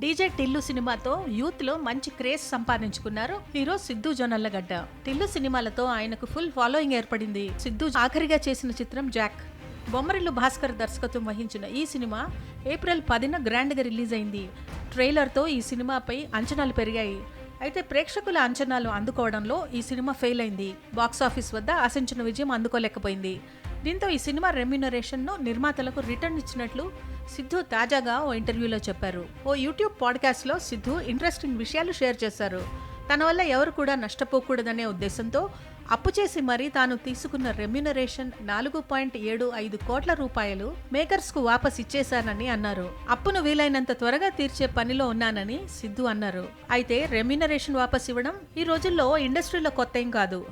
DJ Tillu సినిమాతో యూత్లో మంచి క్రేజ్ సంపాదించుకున్నారు హీరో సిద్ధు జొన్నల్లగడ్డ. టిల్లు సినిమాలతో ఆయనకు ఫుల్ ఫాలోయింగ్ ఏర్పడింది. సిద్ధు ఆఖరిగా చేసిన చిత్రం జాక్. బొమ్మరిల్లు భాస్కర్ దర్శకత్వం వహించిన ఈ సినిమా ఏప్రిల్ పదిన గ్రాండ్గా రిలీజ్ అయింది. ట్రైలర్తో ఈ సినిమాపై అంచనాలు పెరిగాయి. అయితే ప్రేక్షకుల అంచనాలు అందుకోవడంలో ఈ సినిమా ఫెయిల్ అయింది. బాక్సాఫీస్ వద్ద ఆశించిన విజయం అందుకోలేకపోయింది. దీంతో ఈ సినిమా రెమ్యునరేషన్ను నిర్మాతలకు రిటర్న్ ఇచ్చినట్లు సిద్ధు తాజాగా ఓ ఇంటర్వ్యూలో చెప్పారు. ఓ యూట్యూబ్ పాడ్కాస్ట్లో సిద్ధు ఇంట్రెస్టింగ్ విషయాలు షేర్ చేశారు. తన వల్ల ఎవరు కూడా నష్టపోకూడదనే ఉద్దేశంతో అప్పు చేసి మరీ తాను తీసుకున్న రెమ్యునరేషన్ నాలుగు పాయింట్ ఏడు ఐదు కోట్ల రూపాయలు మేకర్స్కు వాపస్ ఇచ్చేశానని అన్నారు. అప్పును వీలైనంత త్వరగా తీర్చే పనిలో ఉన్నానని సిద్ధు అన్నారు. అయితే రెమ్యునరేషన్ వాపస్ ఇవ్వడం ఈ రోజుల్లో ఇండస్ట్రీలో కొత్త ఏం కాదు.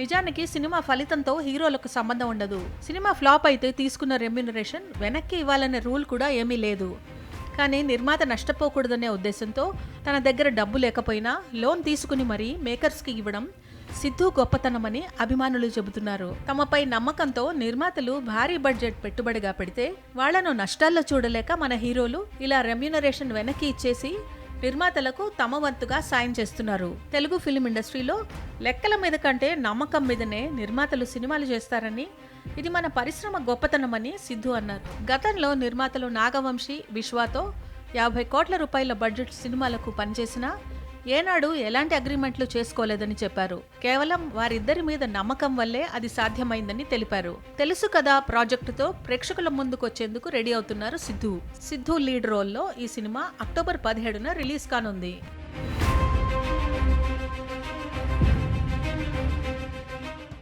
నిజానికి సినిమా ఫలితంతో హీరోలకు సంబంధం ఉండదు. సినిమా ఫ్లాప్ అయితే తీసుకున్న రెమ్యునరేషన్ వెనక్కి ఇవ్వాలనే రూల్ కూడా ఏమీ లేదు. కానీ నిర్మాత నష్టపోకూడదనే ఉద్దేశంతో తన దగ్గర డబ్బు లేకపోయినా లోన్ తీసుకుని మరీ మేకర్స్కి ఇవ్వడం సిద్ధు గొప్పతనమని అభిమానులు చెబుతున్నారు. తమపై నమ్మకంతో నిర్మాతలు భారీ బడ్జెట్ పెట్టుబడిగా పెడితే వాళ్ళను నష్టాల్లో చూడలేక మన హీరోలు ఇలా రెమ్యునరేషన్ వెనక్కి ఇచ్చేసి నిర్మాతలకు తమ వంతుగా సాయం చేస్తున్నారు. తెలుగు ఫిలిం ఇండస్ట్రీలో లెక్కల మీద కంటే నమ్మకం మీదనే నిర్మాతలు సినిమాలు చేస్తారని ఇది మన పరిశ్రమ గొప్పతనమని సిద్ధు అన్నారు. గతంలో నిర్మాతలు నాగవంశీ విశ్వాతో యాభై కోట్ల రూపాయల బడ్జెట్ సినిమాలకు పనిచేసినా ఏనాడు ఎలాంటి అగ్రిమెంట్లు చేసుకోలేదని చెప్పారు. కేవలం వారిద్దరి మీద నమ్మకం వల్లే అది సాధ్యమైందని తెలిపారు. తెలుసు కదా ప్రాజెక్టుతో ప్రేక్షకుల ముందుకొచ్చేందుకు రెడీ అవుతున్నారు సిద్ధు. సిద్ధు లీడ్ రోల్లో ఈ సినిమా అక్టోబర్ పదిహేడున రిలీజ్ కానుంది.